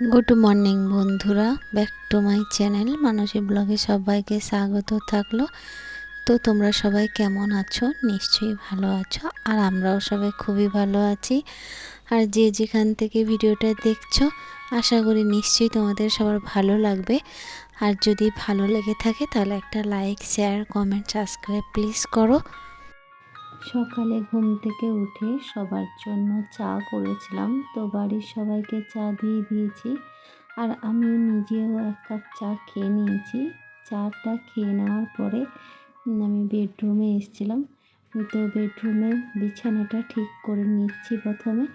Good morning বন্ধুরা, back to my channel Manasi ব্লগে সবাইকে স্বাগত থাকল। তো তোমরা সবাই কেমন আছো? নিশ্চয়ই ভালো আছো, আর আমরাও সবাই খুবই ভালো আছি। আর যে যেখান থেকে ভিডিওটা দেখছ, আশা করি নিশ্চয়ই তোমাদের সবার ভালো লাগবে। আর যদি ভালো লেগে থাকে, তাহলে একটা like, share, comment, subscribe please করো। সকালে ঘুম থেকে উঠে সবার জন্য চা করেছিলাম। তো বাড়ির সবাইকে চা দিয়ে দিয়েছি। আর আমিও নিজেও এক কাপ চা খেয়ে নিয়েছি। চাটা খেয়ে নেওয়ার পরে আমি বেডরুমে এসেছিলাম। তো বেডরুমে বিছানাটা ঠিক করে নিচ্ছি প্রথমে।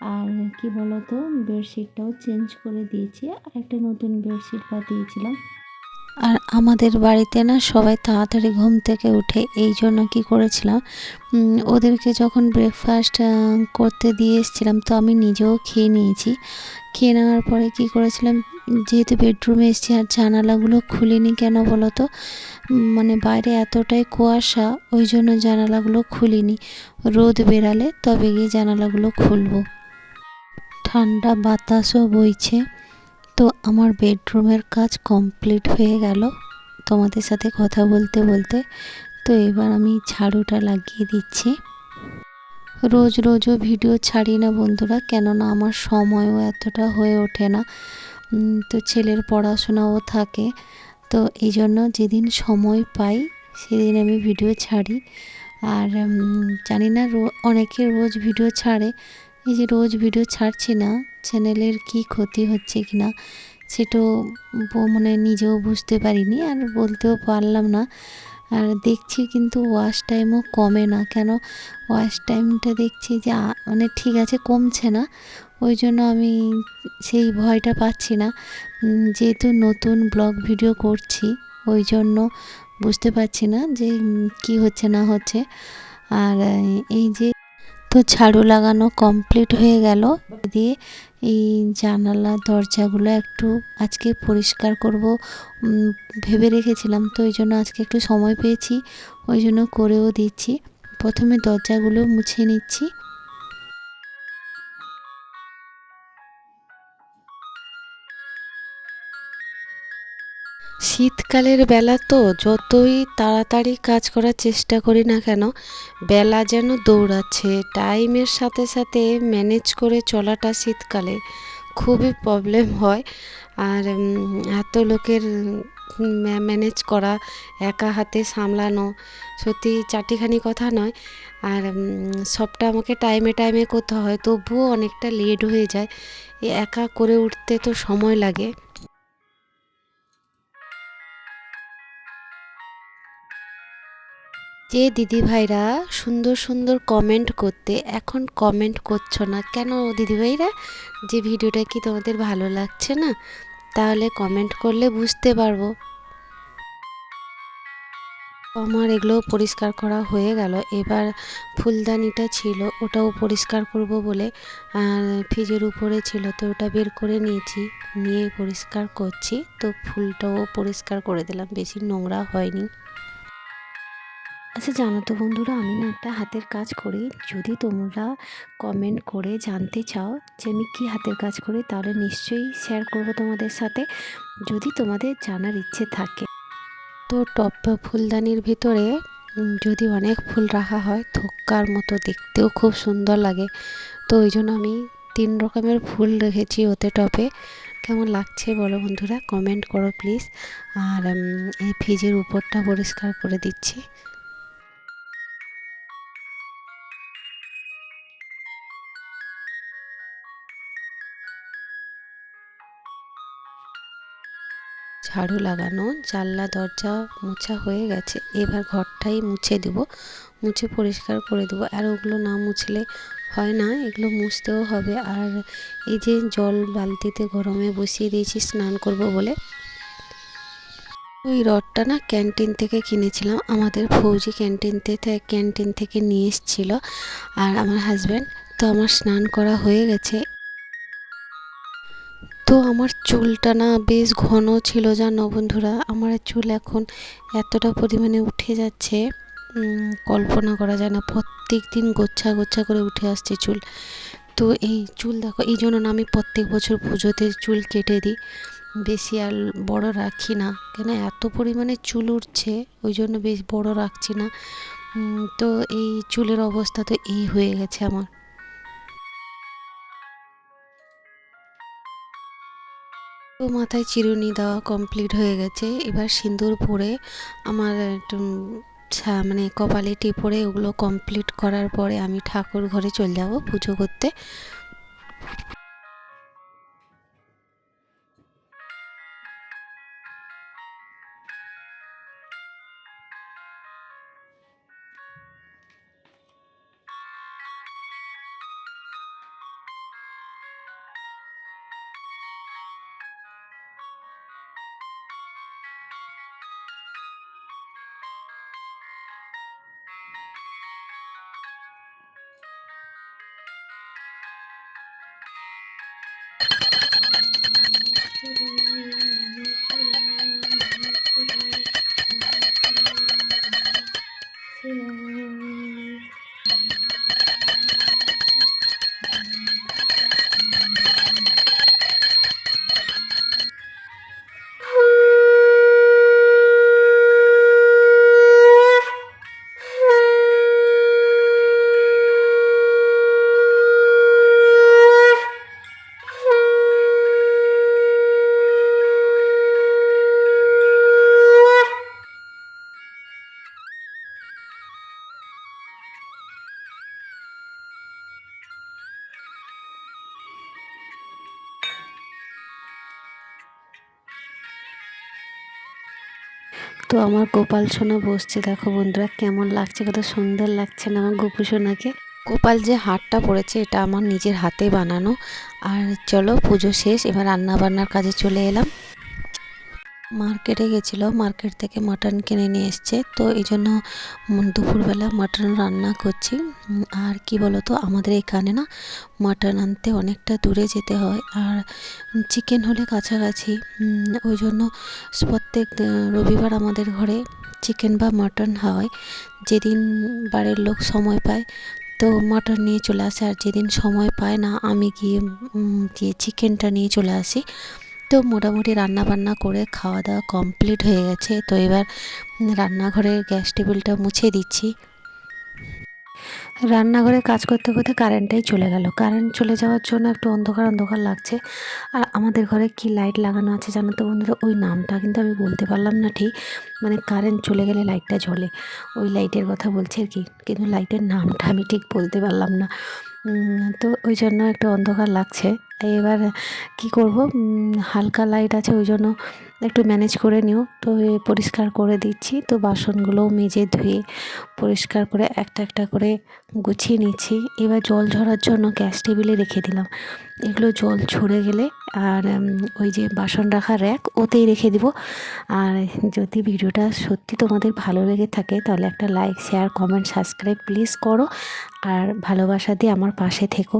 আর কি বলতো, বেডশিটটাও চেঞ্জ করে দিয়েছি। আর একটা নতুন বেডশিট পাতিয়েছিলাম আর আমাদের বাড়িতে না সবাই তাড়াতাড়ি ঘুম থেকে উঠে এই জন্য কী করেছিলাম ওদেরকে যখন ব্রেকফাস্ট করতে দিয়ে এসেছিলাম তো আমি নিজেও খেয়ে নিয়েছি। খেয়ে নেওয়ার পরে কী করেছিলাম, যেহেতু বেডরুমে এসেছি আর জানালাগুলো খুলিনি কেন বলো তো মানে বাইরে এতটাই কুয়াশা, ওই জন্য জানালাগুলো খুলিনি। রোদ বেরালে তবে গিয়ে জানালাগুলো খুলবো। ঠান্ডা বাতাসও বইছে। তো আমার বেডরুমের কাজ কমপ্লিট হয়ে গেল তোমাদের সাথে কথা বলতে বলতে। তো এবার আমি ঝাড়ুটা লাগিয়ে দিচ্ছি। রোজ রোজও ভিডিও ছাড়ি না বন্ধুরা, কেননা আমার সময়ও এতটা হয়ে ওঠে না। তো ছেলের পড়াশোনাও থাকে। তো এই জন্য যেদিন সময় পাই, সেদিন আমি ভিডিও ছাড়ি। আর জানি না অনেকে রোজ ভিডিও ছাড়ে। এই যে রোজ ভিডিও ছাড়ছি না চ্যানেলের কি ক্ষতি হচ্ছে কি না সেটাও মানে নিজেও বুঝতে পারিনি আর বলতেও পারলাম না। আর দেখছি কিন্তু ওয়াশ টাইমও কমে না। কেন? ওয়াশ টাইমটা দেখছি যে মানে ঠিক আছে, কমছে না। ওই জন্য আমি সেই ভয়টা পাচ্ছি না। যেহেতু নতুন ব্লগ ভিডিও করছি, ওই জন্য বুঝতে পারছি না যে কি হচ্ছে, না হচ্ছে। আর, এই যে, তো ঝাড়ু লাগানো কমপ্লিট হয়ে গেল। দিয়ে এই জানালা দরজাগুলো একটু আজকে পরিষ্কার করব। ভেবে রেখেছিলাম, তো ওই জন্য আজকে একটু সময় পেয়েছি, ওই জন্য করেও দিচ্ছি। প্রথমে দরজাগুলো মুছে নিচ্ছি। শীতকালের বেলা তো যতই তাড়াতাড়ি কাজ করার চেষ্টা করি না কেন, বেলা যেন দৌড়াচ্ছে। টাইমের সাথে সাথে ম্যানেজ করে চলাটা শীতকালে খুবই প্রবলেম হয়। আর এত লোকের ম্যানেজ করা, একা হাতে সামলানো সত্যি চাটিখানি কথা নয়। আর সবটা আমাকে টাইমে টাইমে করতে হয়, তবুও অনেকটা লেট হয়ে যায়। একা করে উঠতে তো সময় লাগে। যে দিদিভাইরা সুন্দর সুন্দর কমেন্ট করতে এখন কমেন্ট করছ না, কেন দিদিভাইরা? যে ভিডিওটা কি তোমাদের ভালো লাগছে না? তাহলে কমেন্ট করলে বুঝতে পারব। আমার এগুলো পরিষ্কার করা হয়ে গেল। এবার ফুলদানিটা ছিল, ওটাও পরিষ্কার করব বলে, আর ফ্রিজের উপরে ছিল, তো ওটা বের করে নিয়েছি, নিয়ে পরিষ্কার করছি। তো ফুলটাও পরিষ্কার করে দিলাম, বেশি নোংরা হয়নি। আচ্ছা জানো তো বন্ধুরা, আমি না একটা হাতের কাজ করি। যদি তোমরা কমেন্ট করে জানতে চাও যে আমি কী হাতের কাজ করি, তাহলে নিশ্চয়ই শেয়ার করব তোমাদের সাথে, যদি তোমাদের জানার ইচ্ছে থাকে। তো টপ ফুলদানির ভিতরে যদি অনেক ফুল রাখা হয়, থোক্কার মতো দেখতেও খুব সুন্দর লাগে। তো ওই জন্য আমি তিন রকমের ফুল রেখেছি ওতে টপে। কেমন লাগছে বলো বন্ধুরা কমেন্ট করো প্লিজ আর এই ফ্রিজের উপরটা পরিষ্কার করে দিচ্ছি। ঝাড়ু লাগানো, জানলা, দরজা মোছা হয়ে গেছে। এবার ঘরটাই মুছে দেব। মুছে পরিষ্কার করে দেবো। আর ওগুলো না মুছলে হয় না, এগুলো মুছতেও হবে। আর এই যে জল বালতিতে গরমে বসিয়ে দিয়েছি, স্নান করব বলে। ওই রডটা না ক্যান্টিন থেকে কিনেছিলাম। আমাদের ফৌজি ক্যান্টিনতে ক্যান্টিন থেকে নিয়ে এসেছিল। আর আমার হাজব্যান্ড তো আমার স্নান করা হয়ে গেছে। তো আমার চুলটা না বেশ ঘন ছিল, জানো বন্ধুরা? আমার চুল এখন এতটা পরিমাণে উঠে যাচ্ছে কল্পনা করা যায় না। প্রত্যেক দিন গোচ্ছা গোচ্ছা করে উঠে আসছে চুল। তো এই চুল দেখো, এই জন্য আমি প্রত্যেক বছর পুজোতে চুল কেটে দিই। বেশি আর বড় রাখি না, কেন এত পরিমাণে চুল উঠছে, ওই জন্য বেশ বড় রাখছি না। তো এই চুলের অবস্থা তো এই হয়ে গেছে আমার। তো মাথায় চিরুনি দেওয়া কমপ্লিট হয়ে গেছে। এবার সিঁদুর পরে আমার মানে কপালে টিপড়ে ওগুলো কমপ্লিট করার পরে আমি ঠাকুর ঘরে চলে যাব পুজো করতে। Thank you. তো আমার গোপাল সোনা বসছে। দেখো বন্ধুরা কেমন লাগছে, কত সুন্দর লাগছে না আমার গোপু সোনাকে। গোপাল যে হাটটা পড়েছে, এটা আমার নিজের হাতে বানানো। আর চলো পুজো শেষ, এবার রান্না বান্নার কাজে চলে এলাম। মার্কেটে গেছিল, মার্কেট থেকে মাটন কিনে নিয়ে এসছে। তো এই জন্য দুপুরবেলা মাটন রান্না করছি। আর কি বলতো, আমাদের এখানে না মাটন আনতে অনেকটা দূরে যেতে হয়। আর চিকেন হলে কাছাকাছি। ওই জন্য প্রত্যেক রবিবার আমাদের ঘরে চিকেন বা মাটন হয়। যেদিন বাড়ির লোক সময় পায়, তো মাটন নিয়ে চলে আসে। আর যেদিন সময় পায় না, আমি গিয়ে গিয়ে চিকেনটা নিয়ে চলে আসি। তো মোটামুটি রান্না বান্না করে খাওয়া দাওয়া কমপ্লিট হয়ে গেছে। তো এবার রান্নাঘরের গ্যাস টেবিলটা মুছে দিচ্ছি। রান্নাঘরে কাজ করতে করতে কারেন্টটাই চলে গেল। কারেন্ট চলে যাওয়ার জন্য একটু অন্ধকার অন্ধকার লাগছে। আর আমাদের ঘরে কি লাইট লাগানো আছে জানো তো বন্ধুরা? ওই নামটা কিন্তু আমি বলতে পারলাম না ঠিক। মানে কারেন্ট চলে গেলে লাইটটা জ্বলে। ওই লাইটের কথা বলছে আর কি। কিন্তু লাইটের নামটা আমি ঠিক বলতে পারলাম না। তো ওই জন্য একটু অন্ধকার লাগছে। এবার কি করব? হালকা লাইট আছে, ওই জন্য একটু ম্যানেজ করে নিও। তো পরিষ্কার করে দিচ্ছি। তো বাসনগুলো মেজে ধুয়ে পরিষ্কার করে একটা একটা করে গুছিয়ে নিচ্ছি। এবার জল ঝরার জন্য গ্যাস টেবিলে রেখে দিলাম। এগুলো জল ঝরে গেলে আর ওই যে বাসন রাখার র্যাক ওতেই রেখে দিব। আর যদি ভিডিওটা সত্যি তোমাদের ভালো লেগে থাকে, তাহলে একটা like share comment subscribe please করো। আর ভালোবাসা দিয়ে আমার পাশে থেকো।